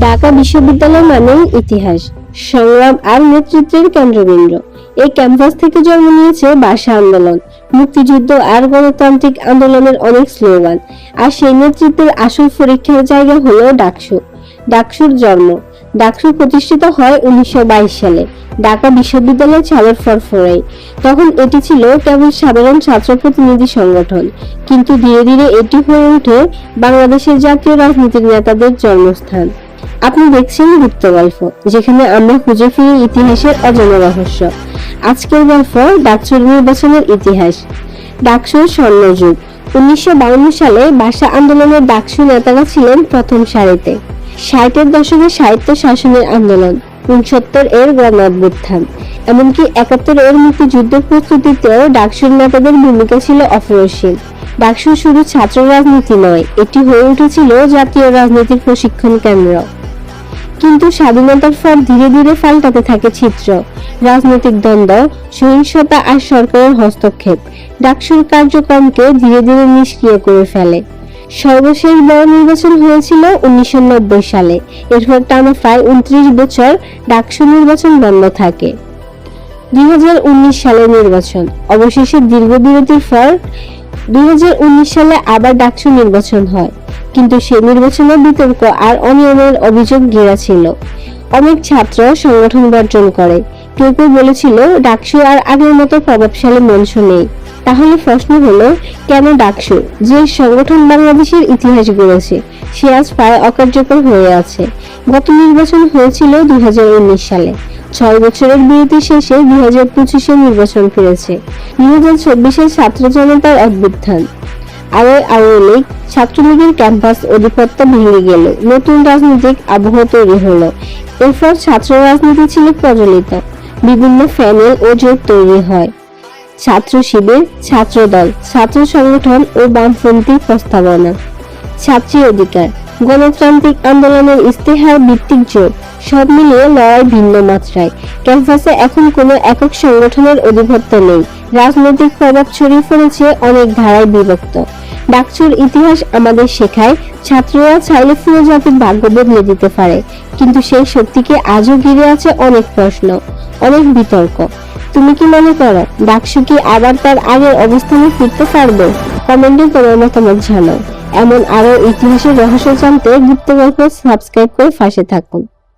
ঢাকা বিশ্ববিদ্যালয় মানেই ইতিহাস। সংগ্রাম আর নেতৃত্বের কেন্দ্রবিন্দু। এই ক্যাম্পাস থেকে জন্ম নিয়েছে ভাষা আন্দোলন। মুক্তিযুদ্ধ আর গণতান্ত্রিক আন্দোলনের অনেক স্লোগান। আর সেই নেতৃত্বের আসল পরীক্ষার জায়গা হলো ডাকসু। ডাকসুর জন্ম। ডাকসু প্রতিষ্ঠিত হয় উনিশশো বাইশ সালে। ঢাকা বিশ্ববিদ্যালয় চালুর ফরফরাই তখন এটি ছিল কেবল সাধারণ ছাত্র প্রতিনিধি সংগঠন। কিন্তু ধীরে ধীরে এটি হয়ে ওঠে বাংলাদেশের জাতীয় রাজনীতির নেতাদের জন্মস্থান। আপনি দেখছেন গুপ্ত গল্প, যেখানে আমরা খুঁজে ফিরি ইতিহাসের অজানা রহস্য। আজকের গল্প ডাকসুর নির্বাচনের ইতিহাস। ডাকসুর স্বর্ণযুগ। উনিশশো সালে ভাষা আন্দোলনের ডাকসু নেতারা ছিলেন প্রথম সারিতে। ষাটের দশকে সাহিত্য শাসনের আন্দোলন, উনসত্তর এর গণ এমনকি একাত্তর এর মুক্তিযুদ্ধের প্রস্তুতিতেও ডাকসুর নেতাদের ভূমিকা ছিল অপরিসীম। ডাকসু শুধু ছাত্র রাজনীতি নয়, এটি হয়ে উঠেছিল জাতীয় রাজনীতির প্রশিক্ষণ কেন্দ্র। কিন্তু স্বাধীনতার পর ধীরে ধীরে পাল্টাতে থাকে চিত্র রাজনৈতিক দ্বন্দ্ব, সহিংসতা আর সরকারের হস্তক্ষেপ। ডাকসুর কার্যক্রমকে ধীরে ধীরে নিষ্ক্রিয় করে ফেলে। সর্বশেষ বড় নির্বাচন হয়েছিল উনিশশো নব্বই সালে। এরপর টানা প্রায় উনত্রিশ বছর ডাকসু নির্বাচন বন্ধ থাকে। দুই হাজার উনিশ সালে নির্বাচন। অবশেষে দীর্ঘ বিরতির পর দুই হাজার উনিশ সালে আবার ডাকসু নির্বাচন হয়। কিন্তু সে নির্বাচনে বিতর্ক আর অনিয়মের অভিযোগ ঘেরা ছিল। অনেক ছাত্র সংগঠন বর্জন করে। কেউ কেউ বলেছিল, ডাকসু আর আগের মতো প্রভাবশালী মঞ্চ নেই। তাহলে প্রশ্ন হলো, কেন ডাকসু, যে সংগঠন বাংলাদেশের ইতিহাস গড়েছে, সে আজ প্রায় অকার্যকর হয়ে আছে। গত নির্বাচন হয়েছিল দুই হাজার উনিশ সালে। ছয় বছরের বিরতি শেষে দুই হাজার পঁচিশে নির্বাচন ফিরেছে। দুই হাজার ছাত্র জনতার অভ্যুত্থান। আরও আওয়ামী লীগ ছাত্রলীগের ক্যাম্পাস অধিপত্য ভেঙে গেল। নতুন রাজনৈতিক আবহ তৈরি হলো। এরপর ছাত্র রাজনীতি ছিল প্রচলিত। বিভিন্ন ফ্যানেল ও জোট তৈরি হয়। ছাত্র শিবির, ছাত্রদল, ছাত্র সংগঠন ও বামপন্থী প্রস্তাবনা। ছাত্রী অধিকার। গণতান্ত্রিক আন্দোলনের ইস্তেহার ভিত্তিক জোট, সব মিলিয়ে লড়াই ভিন্ন মাত্রায়। ক্যাম্পাসে এখন কোনো একক সংগঠনের অধিপত্য নেই। রাজনৈতিক প্রভাব ছড়িয়ে পড়েছে অনেক ধারায় বিভক্ত। ডাকচুর ইতিহাস আমাদের শেখায়, ছাত্ররা চাইলে পুরো জাতির ভাগ্য বদলে দিতে পারে, কিন্তু সেই শক্তিকে আজও ঘিরে আছে অনেক প্রশ্ন, অনেক বিতর্ক। তুমি কি মনে করো, ডাকসু কি আবার তার আগের অবস্থানে ফিরতে পারবে? কমেন্টে তোমার মতামত জানাও। এমন আরও ইতিহাসের রহস্য জানতে গুপ্ত গল্প সাবস্ক্রাইব করে পাশে থাকুন।